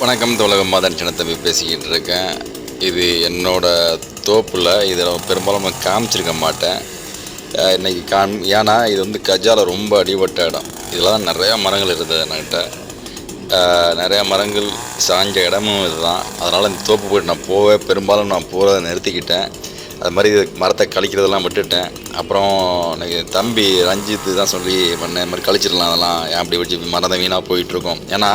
வணக்கம் தோழகம் மாதன் சின்னத்தம்பி பேசிக்கிட்டு இருக்கேன் இது என்னோட தோப்பில் இதில் பெரும்பாலும் நான் காமிச்சிருக்க மாட்டேன். இன்றைக்கி காம் ஏன்னா இது வந்து கஜால ரொம்ப அடிபட்ட இடம். இதில் தான் நிறையா மரங்கள் இருந்தது என்கிட்ட. நிறையா மரங்கள் சாஞ்ச இடமும் இதுதான். அதனால் இந்த தோப்பு போயிட்டு நான் போவே பெரும்பாலும் நான் போகிறத நிறுத்திக்கிட்டேன். அது மாதிரி மரத்தை கழிக்கிறதெல்லாம் விட்டுட்டேன். அப்புறம் எனக்கு தம்பி ரஞ்சித்து தான் சொல்லி பண்ண மாதிரி கழிச்சிடலாம் அதெல்லாம். ஏன் அப்படி வச்சு மரத்தை வீணாக போயிட்டுருக்கோம். ஏன்னா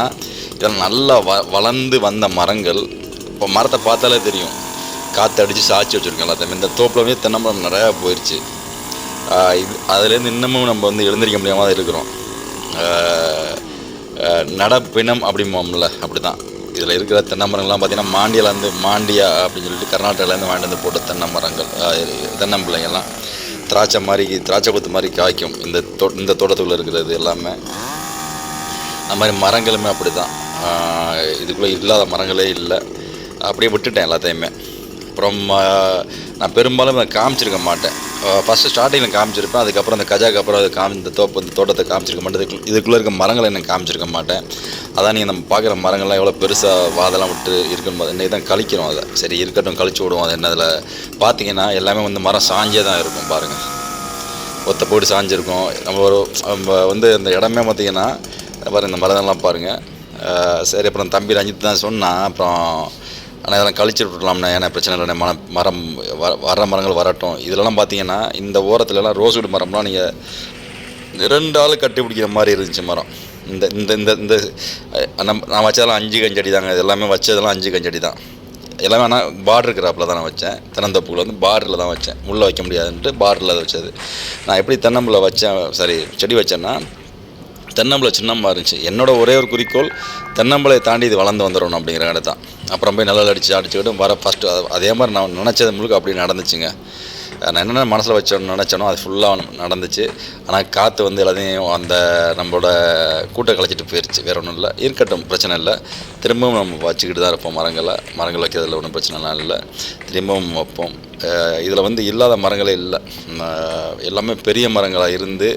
இதெல்லாம் நல்லா வ வளர்ந்து வந்த மரங்கள் இப்போ மரத்தை பார்த்தாலே தெரியும். காற்று அடித்து சாய்ச்சி வச்சுருக்கோம் எல்லாத்தையும். இந்த தோப்பில் தென்னமரம் தென்னை மரம் நிறையா போயிடுச்சு இது அதுலேருந்து இன்னமும் நம்ம வந்து எழுந்திரிக்க முடியாமல் தான் இருக்கிறோம். நடப்பினம் அப்படிம்போம்ல அப்படி தான் இதில் இருக்கிற தென்னை மரங்கள்லாம் பார்த்தீங்கன்னா மாண்டியிலேருந்து மாண்டியா அப்படின்னு சொல்லிட்டு கர்நாடகாலேருந்து வாங்கிட்டு வந்து போட்ட தென்னை மரங்கள் தென்னம்பிள்ளைங்கள்லாம் தென்னம்பிள்ளைங்கெல்லாம் திராட்சை மாதிரி திராட்சை கொத்து மாதிரி காய்க்கும். இந்த தோ இந்த தோட்டத்துக்குள்ளே இருக்கிறது எல்லாமே. அது மாதிரி மரங்களுமே அப்படி தான் இதுக்குள்ளே இல்லாத மரங்களே இல்லை. அப்படியே விட்டுட்டேன் எல்லாத்தையுமே. அப்புறம் நான் பெரும்பாலும் நான் காமிச்சிருக்க மாட்டேன். Uh, ஃபஸ்ட்டு ஸ்டார்டிங்கில் காமிச்சிருப்பேன் அதுக்கப்புறம் அந்த கஜாக்கு அப்புறம் அது காமி இந்த தோப்பு இந்த தோட்டத்தை காமிச்சிருக்க மாட்டேன். இதுக்கு இதுக்குள்ளே இருக்க மரங்களை எனக்கு காமிச்சிருக்க மாட்டேன். அதான் நீங்கள் நம்ம பார்க்குற மரங்கள்லாம் எவ்வளோ பெருசாக வாதெல்லாம் விட்டு இருக்குன்னு இன்றைக்கி தான் கழிக்கிறோம் அதை. சரி இருக்கட்டும் கழிச்சு விடுவோம் அது. என்ன அதில் பார்த்தீங்கன்னா எல்லாமே வந்து மரம் சாஞ்சே தான் இருக்கும் பாருங்கள் ஒத்த போட்டு சாஞ்சிருக்கும். நம்ம ஒரு நம்ம வந்து இந்த இடமே பார்த்தீங்கன்னா பாருங்கள் இந்த மரம்லாம் பாருங்கள் uh, சரி அப்புறம் தம்பி ரஞ்சித் தான் சொன்னால் அப்புறம் ஆனால் இதெல்லாம் கழிச்சு விட்டுலாம்ண்ணே ஏன்னா பிரச்சனை இல்லை மரம் மரம் வர வர மரங்கள் வரட்டும். இதெல்லாம் பார்த்தீங்கன்னா இந்த ஓரத்துலலாம் ரோஸ்வுட் மரம்லாம் நீங்கள் ரெண்டு ஆள் கட்டி பிடிக்கிற மாதிரி இருந்துச்சு மரம். இந்த இந்த இந்த இந்த நம் நான் வச்சதெல்லாம் அஞ்சு கஞ்சடி தாங்க. இது எல்லாமே வச்சதெல்லாம் அஞ்சு கஞ்சடி தான். எல்லாமே ஆனால் பார்டர் கிராப்பில் தான் நான் வச்சேன். தென்னந்தோப்புக்குள்ள வந்து பார்டரில் தான் வச்சேன். உள்ளே வைக்க முடியாதுன்ட்டு பார்டரில் அதை வச்சது. நான் எப்படி தென்னம்பில் வச்சேன் சாரி செடி வச்சேன்னா தென்னம்பளை சின்னமாக இருந்துச்சு. என்னோட ஒரே ஒரு குறிக்கோள் தென்னம்பளை தாண்டி இது வளர்ந்து வந்துடணும் அப்படிங்கிற இடம் தான். அப்புறம் போய் நல்லா அடித்து அடிச்சுக்கிட்டு வர ஃபஸ்ட்டு அதே மாதிரி நான் நினச்சது முழுக்க அப்படி நடந்துச்சுங்க. நான் என்னென்ன மனசில் வச்சோன்னு நினச்சனோ அது ஃபுல்லாக நடந்துச்சு. ஆனால் காற்று வந்து எல்லாத்தையும் அந்த நம்மளோட கூட்டை கலைச்சிட்டு போயிடுச்சு வேற ஒன்றும் இல்லை. இருக்கட்டும் பிரச்சனை இல்லை. திரும்பவும் நம்ம வச்சுக்கிட்டு தான் இருப்போம் மரங்களை. மரங்கள் வைக்கிறதுல ஒன்றும் பிரச்சனைலாம் இல்லை. திரும்பவும் வைப்போம். இதில் வந்து இல்லாத மரங்களே இல்லை. எல்லாமே பெரிய மரங்களாக இருந்து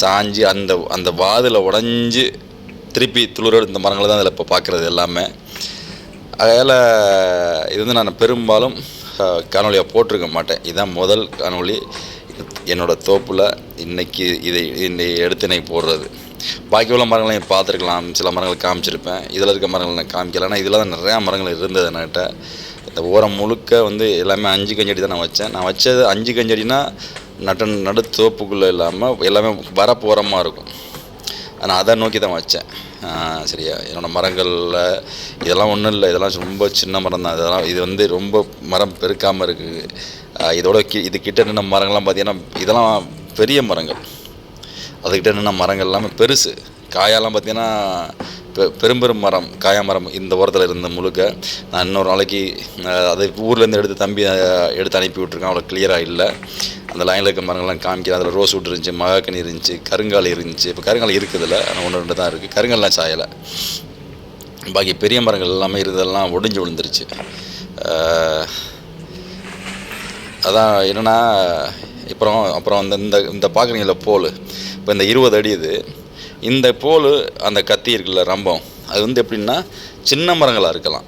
சாஞ்சு அந்த அந்த வாதில் உடஞ்சி திருப்பி துளிரோடு இந்த மரங்களை தான் இதில் இப்போ பார்க்குறது எல்லாமே. அதனால் இது வந்து நான் பெரும்பாலும் காணொலியாக போட்டிருக்க மாட்டேன். இதுதான் முதல் காணொலி என்னோடய தோப்பில் இன்றைக்கி இதை இந்த எடுத்து இன்னைக்கு போடுறது. பாக்கி உள்ள மரங்களையும் பார்த்துருக்கலாம். சில மரங்கள் காமிச்சிருப்பேன். இதில் இருக்க மரங்கள் நான் காமிக்கல. ஆனால் இதில் தான் நிறையா மரங்கள் இருந்தது என்கிட்ட. ஓரம் முழுக்க வந்து எல்லாமே அஞ்சு கஞ்சடி தான் நான் வச்சேன். நான் வச்சது அஞ்சு கஞ்சடினா நட நடு தோப்புக்குள்ளே இல்லாமல் எல்லாமே வரப்பு ஓரமாக இருக்கும். நான் அதை நோக்கி தான் வச்சேன். சரியா. என்னோடய மரங்களில் இதெல்லாம் ஒன்றும் இல்லை. இதெல்லாம் ரொம்ப சின்ன மரம் தான். இதெல்லாம் இது வந்து ரொம்ப மரம் பெருக்காமல் இருக்குது இதோட கி இது கிட்ட நின்ன மரங்கள்லாம் பார்த்திங்கன்னா இதெல்லாம் பெரிய மரங்கள். அதுக்கிட்ட நின்ன மரங்கள் எல்லாமே பெருசு. காயெல்லாம் பார்த்திங்கன்னா பெரும்பெரும் மரம் காயமரம் இந்த ஓரத்தில் இருந்த முழுக்க நான் இன்னொரு நாளைக்கு அதை அது ஊர்லேருந்து எடுத்து தம்பி எடுத்து அனுப்பி விட்ருக்கேன் அவ்வளோ கிளியராக இல்லை. அந்த லைனில் இருக்க மரங்கள்லாம் காமிக்கிறேன். அதில் ரோஸ் வுட் இருந்துச்சு மகாக்கனி இருந்துச்சு கருங்கால் இருந்துச்சு. இப்போ கருங்கால் இருக்குதில்ல ஆனால் ஒன்று ரெண்டு தான் இருக்குது கருங்கல்லாம் சாயலை. பாக்கி பெரிய மரங்கள் எல்லாமே இருந்ததெல்லாம் ஒடிஞ்சு விழுந்துருச்சு. அதான் என்னென்னா அப்புறம் அப்புறம் அந்த இந்த இந்த பார்க்குறீங்கள போல். இப்போ இந்த இருபது அடி இது இந்த போல் அந்த கத்தி இருக்குல்ல ரம்பம். அது வந்து எப்படின்னா சின்ன மரங்களாக இருக்கலாம்.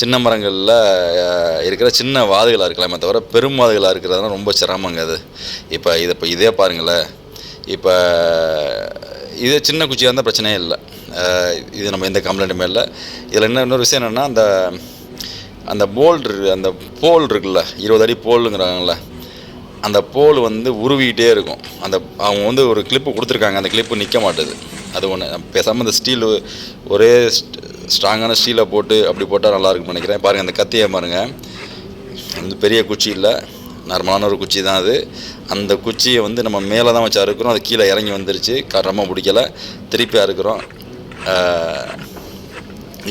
சின்ன மரங்களில் இருக்கிற சின்ன வாதுகளாக இருக்கலாமே தவிர பெரும் வாதுகளாக இருக்கிறதுனா ரொம்ப சிரமங்க அது. இப்போ இதை இப்போ இதே பாருங்களேன். இப்போ இதே சின்ன குச்சியாக இருந்தால் பிரச்சனையே இல்லை. இது நம்ம எந்த கம்ப்ளைண்ட்டுமே இல்லை. இதில் என்ன இன்னொரு விஷயம் என்னென்னா அந்த அந்த போல்டு அந்த போல் இருக்குல்ல இருபது அடி போலுங்கிறாங்களே அந்த போல் வந்து உருவிக்கிட்டே இருக்கும். அந்த அவங்க வந்து ஒரு கிளிப்பு கொடுத்துருக்காங்க. அந்த கிளிப்பு நிற்க மாட்டுது. அது ஒன்று பேசாமல் இந்த ஸ்டீல் ஒரே ஸ்ட்ராங்கான ஸ்டீலை போட்டு அப்படி போட்டால் நல்லா இருக்கும்னு நினைக்கிறேன். பாருங்கள் அந்த கத்தியை பாருங்கள் வந்து பெரிய குச்சி இல்லை. நார்மலான ஒரு குச்சி தான் அது. அந்த குச்சியை வந்து நம்ம மேலே தான் வச்சு அறுக்கிறோம். அது கீழே இறங்கி வந்துருச்சு. கரமாக பிடிக்கல. திருப்பி அறுக்கிறோம்.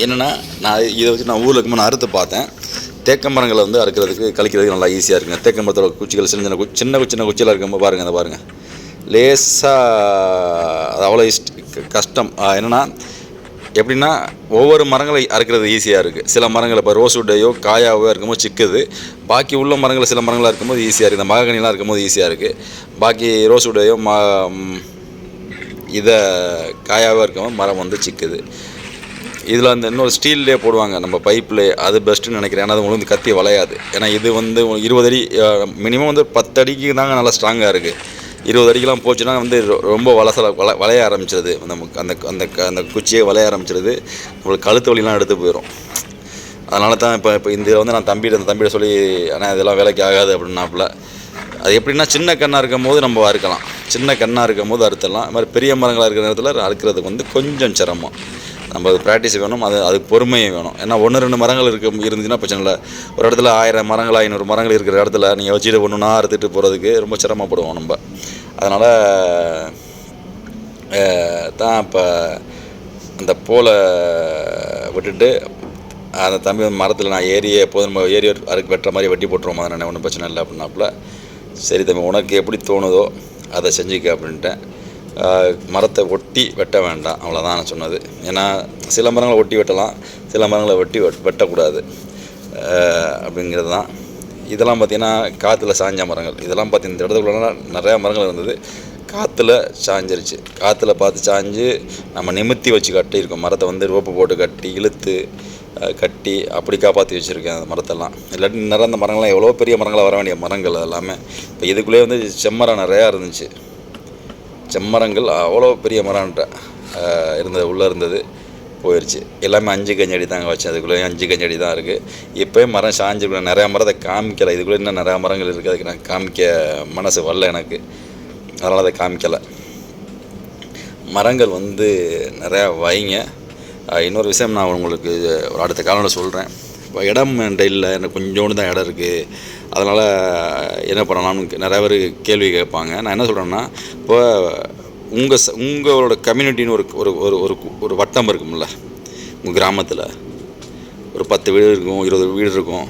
என்னென்னா நான் இதை வச்சு நான் ஊரில் இருக்கும்போது நான் அறுத்து பார்த்தேன். தேக்க மரங்களை வந்து அறுக்கிறதுக்கு கழிக்கிறதுக்கு நல்லா ஈஸியாக இருக்குங்க. தேக்க மரத்தோட குச்சிகள் சின்ன சின்ன சின்ன சின்ன குச்சியில் இருக்கும்போது பாருங்கள் அதை பாருங்கள் லேசாக அது அவ்வளோ இஷ்ட கஷ்டம். என்னென்னா எப்படின்னா ஒவ்வொரு மரங்களை அறுக்கிறது ஈஸியாக இருக்குது சில மரங்கள் இப்போ ரோஸ் ரோஸ்வுட்டையோ காயாவோ இருக்கும்போது சிக்குது. பாக்கி உள்ள மரங்கள் சில மரங்களாக இருக்கும்போது ஈஸியாக இருக்குது இந்த மகனிலாம் இருக்கும்போது ஈஸியாக இருக்குது பாக்கி ரோஸ்வுட்டையோ மா ம இதை காயாவோ இருக்கும்போது மரம் வந்து சிக்குது. இதில் அந்த இன்னொரு ஸ்டீல்லே போடுவாங்க. நம்ம பைப்பில் அது பெஸ்ட்டுன்னு நினைக்கிறேன். ஏன்னா அது உங்களுக்கு கத்தி வளையாது. ஏன்னா இது வந்து இருபது அடி மினிமம் வந்து பத்து அடிக்கு தாங்க நல்லா ஸ்ட்ராங்காக இருக்குது இருபது அடிக்கெலாம் போச்சுன்னா வந்து ரொ- ரொம்ப வளசல வள வளைய ஆரம்பிச்சிருது. நமக்கு அந்த அந்த க- அந்த குச்சியே வளைய ஆரம்பிச்சிருது. உங்களுக்கு கழுத்து வலிலாம் எடுத்து போயிடும் அதனால தான் இப்போ இப்போ இந்த வந்து நான் தம்பிகிட்ட அந்த தம்பிகிட்ட சொல்லி ஆனால் இதெல்லாம் வேலைக்கு ஆகாது அப்படின்னாப்புல. அது எப்படின்னா சின்ன கண்ணாக இருக்கும் போது நம்ம அறுக்கலாம். சின்ன கண்ணாக இருக்கும் போது அறுத்துடலாம். அது மாதிரி பெரிய மரங்களாக இருக்கிற நேரத்தில் அறுக்கிறதுக்கு வந்து கொஞ்சம் சிரமம். நம்ம அது ப்ராக்டிஸ் வேணும் அது அதுக்கு பொறுமையும் வேணும். ஏன்னா ஒன்று ரெண்டு மரங்கள் இருக்க இருந்துச்சுன்னா பிரச்சனை இல்லை. ஒரு இடத்துல ஆயிரம் மரங்கள் ஐநூறு மரங்கள் இருக்கிற இடத்துல நீங்கள் வச்சுட்டு ஒன்றுனா அறுத்துட்டு போகிறதுக்கு ரொம்ப சிரமப்படுவோம் நம்ம. அதனால் தான் இப்போ அந்த போலை விட்டுட்டு அந்த தம்பி மரத்தில் நான் ஏரியை எப்போதும் நம்ம ஏரி அறுக்கு வெட்டுற மாதிரி வெட்டி போட்டுருவோம் நான் ஒன்றும் பிரச்சனை இல்லை அப்படின்னாப்புல. சரி தம்பி உனக்கு எப்படி தோணுதோ அதை செஞ்சுக்க அப்படின்ட்டேன். மரத்தை ஒட்டி வெட்ட வேண்டாம். அவ்வளோதான் நான் சொன்னது. ஏன்னா சில மரங்களை ஒட்டி வெட்டலாம். சில மரங்களை ஒட்டி வெட் வெட்டக்கூடாது. அப்படிங்கிறது தான் இதெல்லாம் பார்த்திங்கன்னா காற்றுல சாஞ்ச மரங்கள். இதெல்லாம் பார்த்தி இந்த இடத்துக்குள்ள நிறையா மரங்கள் இருந்தது. காற்றுல சாஞ்சிருச்சு. காற்றுல பார்த்து சாஞ்சு நம்ம நிமித்தி வச்சு கட்டியிருக்கோம் மரத்தை வந்து ரோப்பு போட்டு கட்டி இழுத்து கட்டி அப்படி காப்பாற்றி வச்சுருக்கேன் அந்த மரத்தெல்லாம். இல்லாட்டி நிறைய அந்த மரங்கள்லாம் எவ்வளோ பெரிய மரங்களாக வர வேண்டிய மரங்கள் எல்லாமே இப்போ இதுக்குள்ளேயே வந்து செம்மரம் நிறையா இருந்துச்சு. செம்மரங்கள் அவ்வளோ பெரிய மரம்ன்ற இருந்தது உள்ளே இருந்தது போயிடுச்சு எல்லாமே அஞ்சு கஞ்சடி தாங்க வச்சேன் அதுக்குள்ளே அஞ்சு கஞ்சடி தான் இருக்குது இப்போயும் மரம் சாஞ்சிருக்க நிறையா மரத்தை காமிக்கலை. இதுக்குள்ளே இன்னும் நிறையா மரங்கள் இருக்குது அதுக்கு நான் காமிக்க மனசு வரல எனக்கு. அதனால் அதை காமிக்கலை. மரங்கள் வந்து நிறையா வைங்க. இன்னொரு விஷயம் நான் உங்களுக்கு ஒரு அடுத்த காலையில் சொல்கிறேன் இப்போ இடம் என்கிட்ட இல்லை எனக்கு கொஞ்சோண்டு தான் இடம் இருக்குது அதனால் என்ன பண்ணலாம்னு நிறைய பேர் கேள்வி கேட்பாங்க. நான் என்ன சொல்கிறேன்னா இப்போ உங்கள் ச உங்களோட கம்யூனிட்டின்னு ஒரு ஒரு ஒரு ஒரு ஒரு வட்டம் இருக்கும்ல உங்கள் கிராமத்தில். ஒரு பத்து வீடு இருக்கும் இருபது வீடு இருக்கும்.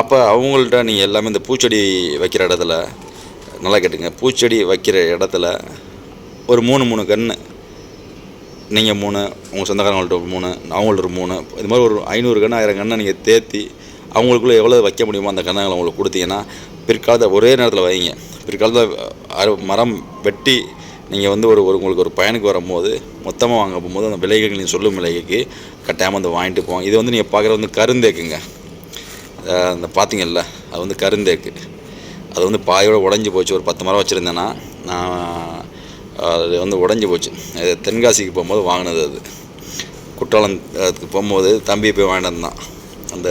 அப்போ அவங்கள்ட்ட நீங்கள் எல்லாமே இந்த பூச்செடி வைக்கிற இடத்துல நல்லா கேட்டுங்க. பூச்செடி வைக்கிற இடத்துல ஒரு மூணு மூணு கன்று நீங்கள் மூணு உங்கள் சொந்தக்காரங்கள்ட்ட ஒரு மூணு அவங்கள்ட்ட ஒரு மூணு இது மாதிரி ஒரு ஐநூறு கன்று ஆயிரம் கன்று நீங்கள் தேத்தி அவங்களுக்குள்ளே எவ்வளோ வைக்க முடியுமோ அந்த கன்னங்களை அவங்களுக்கு கொடுத்தீங்கன்னா பிற்காலத்தில் ஒரே நேரத்தில் வைங்க. பிற்காலத்தில் அறு மரம் வெட்டி நீங்கள் வந்து ஒரு ஒரு உங்களுக்கு ஒரு பயனுக்கு வரும்போது மொத்தமாக வாங்க போகும்போது அந்த விலைகள் நீங்கள் சொல்லும் விலைக்கு கட்டாயமாக வந்து வாங்கிட்டு போவோம் இது வந்து நீங்கள் பார்க்குறது வந்து கருந்தேக்குங்க. அந்த பார்த்தீங்கல்ல அது வந்து கருந்தேக்கு. அது வந்து பாயோட உடஞ்சி போச்சு. ஒரு பத்து மரம் வச்சுருந்தேன்னா நான் அது வந்து உடஞ்சி போச்சு. தென்காசிக்கு போகும்போது வாங்கினது அது. குற்றாலம் அதுக்கு போகும்போது தம்பி போய் வாங்கிட்டு வந்தான். அந்த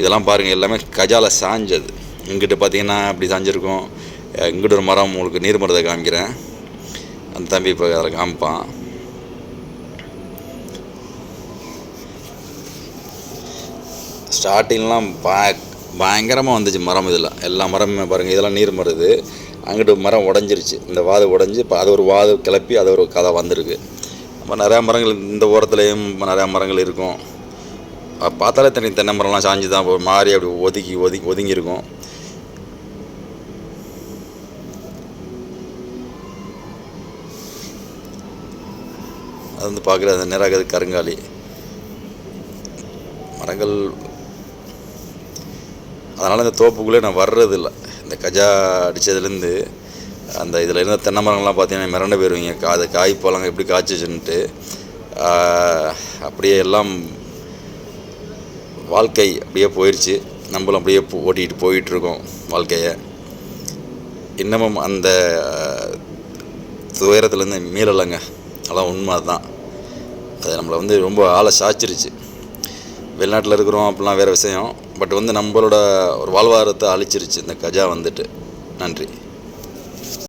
இதெல்லாம் பாருங்கள் எல்லாமே கஜால சாஞ்சது. இங்கிட்ட பார்த்தீங்கன்னா அப்படி சாஞ்சிருக்கும். இங்கிட்ட ஒரு மரம் உங்களுக்கு நீர் மரத்தை காமிக்கிறேன். அந்த தம்பி இப்போ அதில் காமிப்பான். ஸ்டார்டிங்லாம் பா பயங்கரமாக வந்துச்சு மரம் இதெல்லாம் எல்லா மரமுமே பாருங்கள் இதெல்லாம் நீர் மருது. அங்கிட்டு மரம் உடஞ்சிருச்சு. இந்த வாது உடஞ்சி இப்போ அது ஒரு வாது கிளப்பி அது ஒரு கதை வந்திருக்கு. நம்ம நிறையா மரங்கள் இந்த ஓரத்துலேயும் நிறையா மரங்கள் இருக்கும். பார்த்தாலே தனி தென்னை மரம்லாம் சாஞ்சு தான் ஒரு மாதிரி அப்படி ஒதுக்கி ஒதுக்கி ஒதுங்கியிருக்கும். அது வந்து பார்க்குற அந்த நிறாகது கருங்காலி. மரங்கள் அதனால் இந்த தோப்புக்குள்ளே நான் வர்றதில்லை. இந்த கஜா அடித்ததுலேருந்து அந்த இதில் இருந்த தென்னை மரங்கள்லாம் பார்த்தீங்கன்னா மிரண்டு போயிருவீங்க. அது காய் பழங்க எப்படி காய்ச்சிச்சுன்ட்டு அப்படியே எல்லாம் வாழ்க்கை அப்படியே போயிடுச்சு நம்மளும் அப்படியே போ- ஓட்டிகிட்டு போயிட்டுருக்கோம் வாழ்க்கையை. இன்னமும் அந்த துயரத்துலேருந்து மீளலைங்க. அதான் உண்மை தான் அது நம்மளை வந்து ரொம்ப ஆளை சாய்ச்சிருச்சு. வெளிநாட்டில் இருக்கிறோம் அப்படிலாம் வேறு விஷயம். பட் வந்து நம்மளோட ஒரு வாழ்வாரத்தை அழிச்சிருச்சு. இந்த கஜா வந்துட்டு. நன்றி.